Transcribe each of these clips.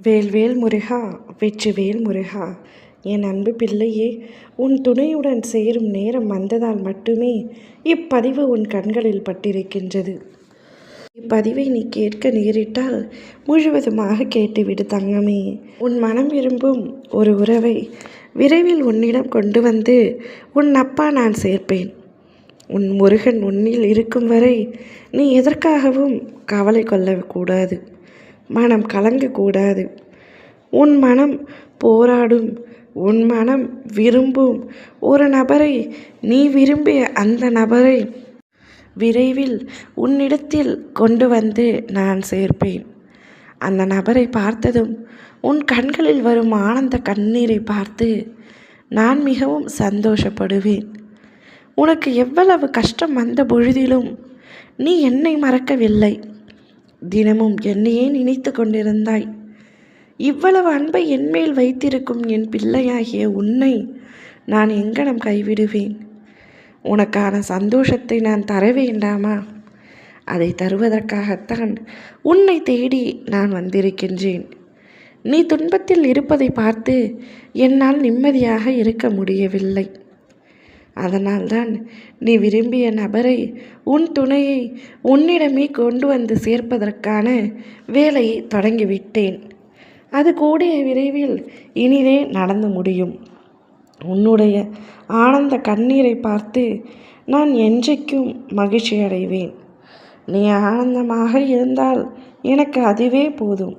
வேல்வேல் முருகா வெற்றிவேல் முருகா என் அன்பு பிள்ளையே உன் துணையுடன் சேரும் நேரம் வந்ததால் மட்டுமே இப்பதிவு உன் கண்களில் பட்டிருக்கின்றது. இப்பதிவை நீ கேட்க நேரிட்டால் முழுவதுமாக கேட்டுவிடு தங்கமே. உன் மனம் விரும்பும் ஒரு உறவை விரைவில் உன்னிடம் கொண்டு வந்து உன் அப்பா நான் சேர்ப்பேன். உன் முருகன் உன்னில் இருக்கும் வரை நீ எதற்காகவும் கவலை கொள்ளக்கூடாது. மனம் கலங்கக்கூடாது. உன் மனம் போராடும். உன் மனம் விரும்பும். ஒரு நபரை நீ விரும்பிய அந்த நபரை விரைவில் உன்னிடத்தில் கொண்டு வந்து நான் சேர்ப்பேன். அந்த நபரை பார்த்ததும் உன் கண்களில் வரும் ஆனந்த கண்ணீரை பார்த்து நான் மிகவும் சந்தோஷப்படுவேன். உனக்கு எவ்வளவு கஷ்டம் வந்த பொழுதிலும் நீ என்னை மறக்கவில்லை. தினமும் என்னையே நினைத்து கொண்டிருந்தாய். இவ்வளவு அன்பை என்மேல் வைத்திருக்கும் என் பிள்ளையாகிய உன்னை நான் எங்கனம் கைவிடுவேன்? உனக்கான சந்தோஷத்தை நான் தர வேண்டாமா? அதை தருவதற்காகத்தான் உன்னை தேடி நான் வந்திருக்கின்றேன். நீ துன்பத்தில் இருப்பதை பார்த்து என்னால் நிம்மதியாக இருக்க முடியவில்லை. அதனால்தான் நீ விரும்பிய நபரை உன் துணையை உன்னிடமே கொண்டு வந்து சேர்ப்பதற்கான வேலையை தொடங்கிவிட்டேன். அது கூடிய விரைவில் இனிதே நடந்து முடியும். உன்னுடைய ஆனந்த கண்ணீரை பார்த்து நான் என்றைக்கும் மகிழ்ச்சி அடைவேன். நீ ஆனந்தமாக இருந்தால் எனக்கு அதுவே போதும்.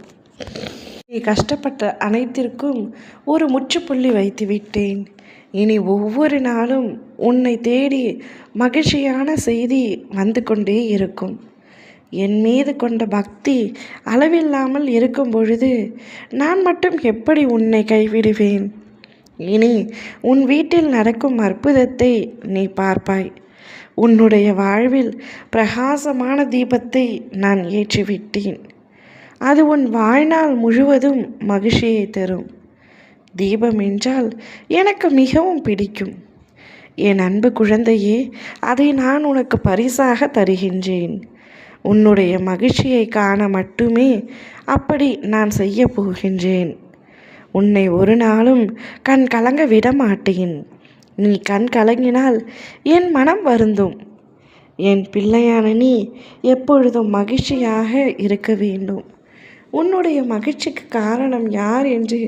கஷ்டப்பட்ட அனைத்திற்கும் ஒரு முற்றுப்புள்ளி வைத்து விட்டேன். இனி ஒவ்வொரு நாளும் உன்னை தேடி மகிழ்ச்சியான செய்தி வந்து கொண்டே இருக்கும். என் மீது கொண்ட பக்தி அளவில்லாமல் இருக்கும் பொழுது நான் மட்டும் எப்படி உன்னை கைவிடுவேன்? இனி உன் வீட்டில் நடக்கும் அற்புதத்தை நீ பார்ப்பாய். உன்னுடைய வாழ்வில் பிரகாசமான தீபத்தை நான் ஏற்றிவிட்டேன். அது உன் வாழ்நாள் முழுவதும் மகிழ்ச்சியை தரும். தீபம் என்றால் எனக்கு மிகவும் பிடிக்கும். என் அன்பு குழந்தையே அதை நான் உனக்கு பரிசாக தருகின்றேன். உன்னுடைய மகிழ்ச்சியை காண மட்டுமே அப்படி நான் செய்ய போகின்றேன். உன்னை ஒரு நாளும் கண் கலங்க விட மாட்டேன் நீ கண் கலங்கினால் என் மனம் வருந்தும். என் பிள்ளையான நீ எப்பொழுதும் மகிழ்ச்சியாக இருக்க வேண்டும். உன்னுடைய மகிழ்ச்சிக்கு காரணம் யார் என்று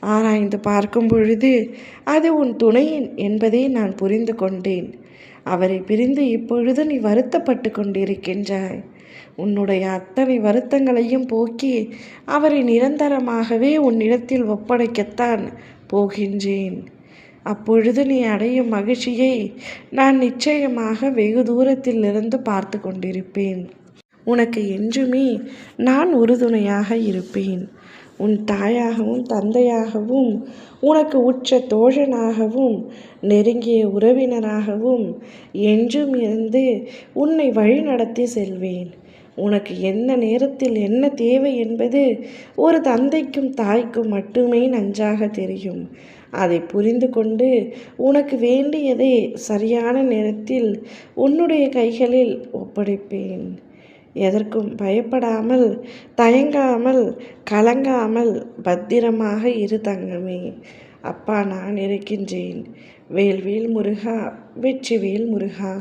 ஆராய்ந்து பார்க்கும் பொழுது அது உன் துணையின் என்பதை நான் புரிந்து கொண்டேன். அவரை பிரிந்து இப்பொழுது நீ வருத்தப்பட்டு கொண்டிருக்கின்றாய். உன்னுடைய அத்தனை வருத்தங்களையும் போக்கி அவரை நிரந்தரமாகவே உன்னிடத்தில் ஒப்படைக்கத்தான் போகின்றேன். அப்பொழுது நீ அடையும் மகிழ்ச்சியை நான் நிச்சயமாக வெகு தூரத்தில் இருந்து பார்த்து கொண்டிருப்பேன். உனக்கு என்றுமே நான் உறுதுணையாக இருப்பேன். உன் தாயாகவும் தந்தையாகவும் உனக்கு உற்ற தோழனாகவும் நெருங்கிய உறவினராகவும் என்றும் இருந்து உன்னை வழிநடத்தி செல்வேன். உனக்கு எந்த நேரத்தில் என்ன தேவை என்பது ஒரு தந்தைக்கும் தாய்க்கும் மட்டுமே நன்றாக தெரியும். அதை புரிந்து கொண்டு உனக்கு வேண்டியதை சரியான நேரத்தில் உன்னுடைய கைகளில் ஒப்படைப்பேன். எதற்கும் பயப்படாமல் தயங்காமல் கலங்காமல் பத்திரமாக இரு தங்கமே. அப்பா நான் இருக்கின்றேன். வேல்வேல் முருகா வெற்றிவேல் முருகா.